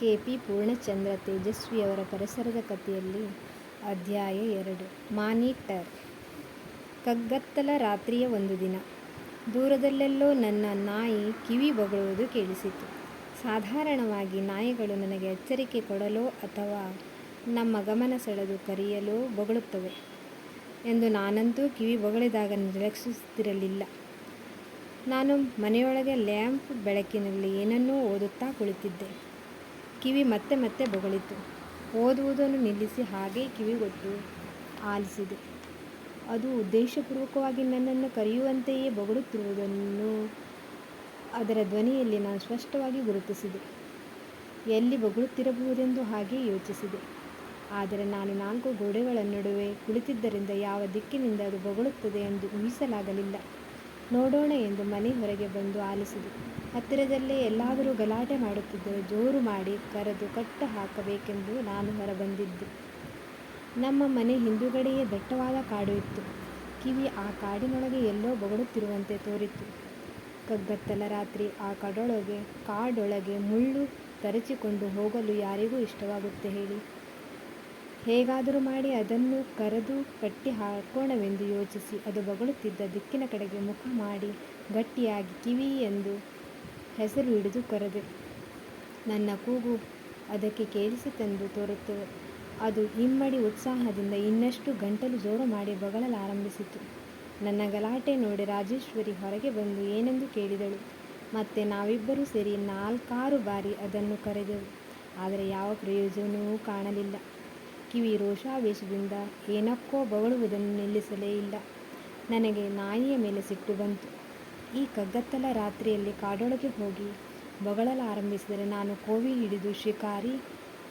K P Purnachandra ತೇಜಸ್ವಿಯವರ ಪರಿಸರದ ಕಥೆಯಲ್ಲಿ ಅಧ್ಯಾಯ ಎರಡು, ಮಾನಿಟರ್. ಕಗ್ಗತ್ತಲ ರಾತ್ರಿಯ ಒಂದು ದಿನ. ದೂರದಲ್ಲೆಲ್ಲೋ ನನ್ನ ನಾಯಿ ಕಿವಿ ಬೊಗಳುವುದು ಕೇಳಿಸಿತು. ಸಾಧಾರಣವಾಗಿ ನಾಯಿಗಳು ನನಗೆ ಎಚ್ಚರಿಕೆ ಕೊಡಲೋ ಅಥವಾ ನಮ್ಮ ಗಮನ ಸೆಳೆದು ಕರೆಯಲೋ ಬೊಗಳುತ್ತವೆ ಎಂದು ನಾನಂತೂ ಕಿವಿ ಬೊಗಳಿದಾಗ ನಿರ್ಲಕ್ಷಿಸುತ್ತಿರಲಿಲ್ಲ ನಾನು ಮನೆಯೊಳಗೆ ಲ್ಯಾಂಪ್ ಬೆಳಕಿನಲ್ಲಿ ಏನನ್ನೋ ಓದುತ್ತಾ ಕುಳಿತಿದ್ದೆ. ಕಿವಿ ಮತ್ತೆ ಮತ್ತೆ ಬೊಗಳಿತು. ಓದುವುದನ್ನು ನಿಲ್ಲಿಸಿ ಹಾಗೇ ಕಿವಿಗೊಟ್ಟು ಆಲಿಸಿದೆ. ಅದು ಉದ್ದೇಶಪೂರ್ವಕವಾಗಿ ನನ್ನನ್ನು ಕರೆಯುವಂತೆಯೇ ಬೊಗಳುತ್ತಿರುವುದನ್ನು ಅದರ ಧ್ವನಿಯಲ್ಲಿ ನಾನು ಸ್ಪಷ್ಟವಾಗಿ ಗುರುತಿಸಿದೆ. ಎಲ್ಲಿ ಬೊಗಳುತ್ತಿರಬಹುದೆಂದು ಹಾಗೆ ಯೋಚಿಸಿದೆ. ಆದರೆ ನಾನು ನಾಲ್ಕು ಗೋಡೆಗಳ ನಡುವೆ ಕುಳಿತಿದ್ದರಿಂದ ಯಾವ ದಿಕ್ಕಿನಿಂದ ಅದು ಬೊಗಳುತ್ತದೆ ಎಂದು ಊಹಿಸಲಾಗಲಿಲ್ಲ. ನೋಡೋಣ ಎಂದು ಮನೆ ಹೊರಗೆ ಬಂದು ಆಲಿಸಿದೆ. ಹತ್ತಿರದಲ್ಲೇ ಎಲ್ಲಾದರೂ ಗಲಾಟೆ ಮಾಡುತ್ತಿದ್ದರೆ ಜೋರು ಮಾಡಿ ಕರೆದು ಕಟ್ಟು ಹಾಕಬೇಕೆಂದು ನಾನು ಹೊರಬಂದಿದ್ದೆ. ನಮ್ಮ ಮನೆ ಹಿಂದುಗಡೆಯೇ ದಟ್ಟವಾದ ಕಾಡು ಇತ್ತು. ಕಿವಿ ಆ ಕಾಡಿನೊಳಗೆ ಎಲ್ಲೋ ಬೊಗಳುತ್ತಿರುವಂತೆ ತೋರಿತು ಕಗ್ಗತ್ತಲ ರಾತ್ರಿ ಆ ಕಡೊಳಗೆ, ಕಾಡೊಳಗೆ ಮುಳ್ಳು ತರಚಿಕೊಂಡು ಹೋಗಲು ಯಾರಿಗೂ ಇಷ್ಟವಾಗುತ್ತೆ ಹೇಳಿ. ಹೇಗಾದರೂ ಮಾಡಿ ಅದನ್ನು ಕರೆದು ಕಟ್ಟಿ ಹಾಕೋಣವೆಂದು ಯೋಚಿಸಿ ಅದು ಬಗಳುತ್ತಿದ್ದ ದಿಕ್ಕಿನ ಕಡೆಗೆ ಮುಖ ಮಾಡಿ ಗಟ್ಟಿಯಾಗಿ ಕಿವಿ ಎಂದು ಹೆಸರು ಹಿಡಿದು ಕರೆದೆ, ನನ್ನ ಕೂಗು ಅದಕ್ಕೆ ಕೇಳಿಸಿತೆಂದು ತೋರುತ್ತದೆ ಅದು ಇಮ್ಮಡಿ ಉತ್ಸಾಹದಿಂದ ಇನ್ನಷ್ಟು ಗಂಟಲು ಜೋರು ಮಾಡಿ ಬೊಗಳಲಾರಂಭಿಸಿತು. ನನ್ನ ಗಲಾಟೆ ನೋಡಿ ರಾಜೇಶ್ವರಿ ಹೊರಗೆ ಬಂದು ಏನೆಂದು ಕೇಳಿದಳು. ಮತ್ತೆ ನಾವಿಬ್ಬರೂ ಸೇರಿ ನಾಲ್ಕಾರು ಬಾರಿ ಅದನ್ನು ಕರೆದೆವು. ಆದರೆ ಯಾವ ಪ್ರಯೋಜನವೂ ಕಾಣಲಿಲ್ಲ. ಕಿವಿ ರೋಷಾವೇಶದಿಂದ ಏನಕ್ಕೋ ಬೊಗಳುವುದನ್ನು ನಿಲ್ಲಿಸಲೇ ಇಲ್ಲ. ನನಗೆ ನಾಯಿಯ ಮೇಲೆ ಸಿಟ್ಟು ಬಂತು. ಈ ಕಗ್ಗತ್ತಲ ರಾತ್ರಿಯಲ್ಲಿ ಕಾಡೊಳಗೆ ಹೋಗಿ ಬೊಗಳಲಾರಂಭಿಸಿದರೆ ನಾನು ಕೋವಿ ಹಿಡಿದು ಶಿಕಾರಿ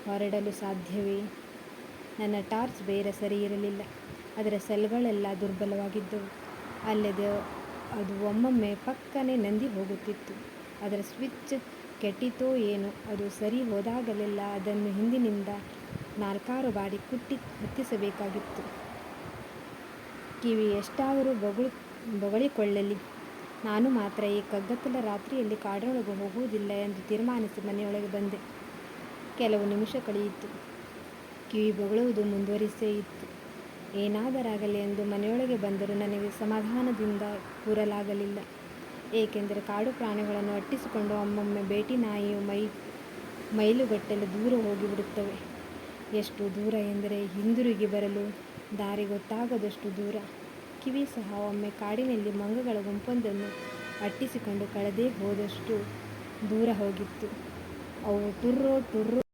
ಹೊರಡಲು ಸಾಧ್ಯವೇ? ನನ್ನ ಟಾರ್ಚ್ ಬೇರೆ ಸರಿ ಇರಲಿಲ್ಲ. ಅದರ ಸೆಲ್ಗಳೆಲ್ಲ ದುರ್ಬಲವಾಗಿದ್ದವು. ಅಲ್ಲದೆ ಅದು ಒಮ್ಮೊಮ್ಮೆ ಪಕ್ಕನೆ ನಂದಿ ಹೋಗುತ್ತಿತ್ತು. ಅದರ ಸ್ವಿಚ್ ಕೆಟ್ಟಿತೋ ಏನೋ, ಅದು ಸರಿ ಹೋದಾಗಲೆಲ್ಲ ಅದನ್ನು ಹಿಂದಿನಿಂದ ನಾಲ್ಕಾರು ಬಾರಿ ಕುಟ್ಟಿ ಹತ್ತಿಸಬೇಕಾಗಿತ್ತು. ಕಿವಿ ಎಷ್ಟಾದರೂ ಬೊಗಳು ಬೊಗಳಿಕೊಳ್ಳಲಿ ನಾನು ಮಾತ್ರ ಈ ಕಗ್ಗತ್ತಲ ರಾತ್ರಿಯಲ್ಲಿ ಕಾಡೊಳಗೆ ಹೋಗುವುದಿಲ್ಲ ಎಂದು ತೀರ್ಮಾನಿಸಿ ಮನೆಯೊಳಗೆ ಬಂದೆ. ಕೆಲವು ನಿಮಿಷ ಕಳೆಯಿತು. ಕಿವಿ ಬೊಗಳುವುದು ಮುಂದುವರಿಸೇ ಇತ್ತು. ಏನಾದರಾಗಲಿ ಎಂದು ಮನೆಯೊಳಗೆ ಬಂದರೂ ನನಗೆ ಸಮಾಧಾನದಿಂದ ಕೂರಲಾಗಲಿಲ್ಲ. ಏಕೆಂದರೆ ಕಾಡು ಪ್ರಾಣಿಗಳನ್ನು ಅಟ್ಟಿಸಿಕೊಂಡು ಒಮ್ಮೊಮ್ಮೆ ಬೇಟಿ ನಾಯಿಯು ಮೈ, ಮೈಲುಗಟ್ಟಲು ದೂರ ಹೋಗಿಬಿಡುತ್ತವೆ. ಎಷ್ಟು ದೂರ ಎಂದರೆ ಹಿಂದಿರುಗಿ ಬರಲು ದಾರಿ ಗೊತ್ತಾಗದಷ್ಟು ದೂರ. ಕಿವಿ ಸಹ ಒಮ್ಮೆ ಕಾಡಿನಲ್ಲಿ ಮಂಗಗಳ ಗುಂಪೊಂದನ್ನು ಅಟ್ಟಿಸಿಕೊಂಡು ಕಳೆದೇ ಹೋದಷ್ಟು ದೂರ ಹೋಗಿತ್ತು. ಅವು ಟುರ್ರೋ ಟುರ್ರೋ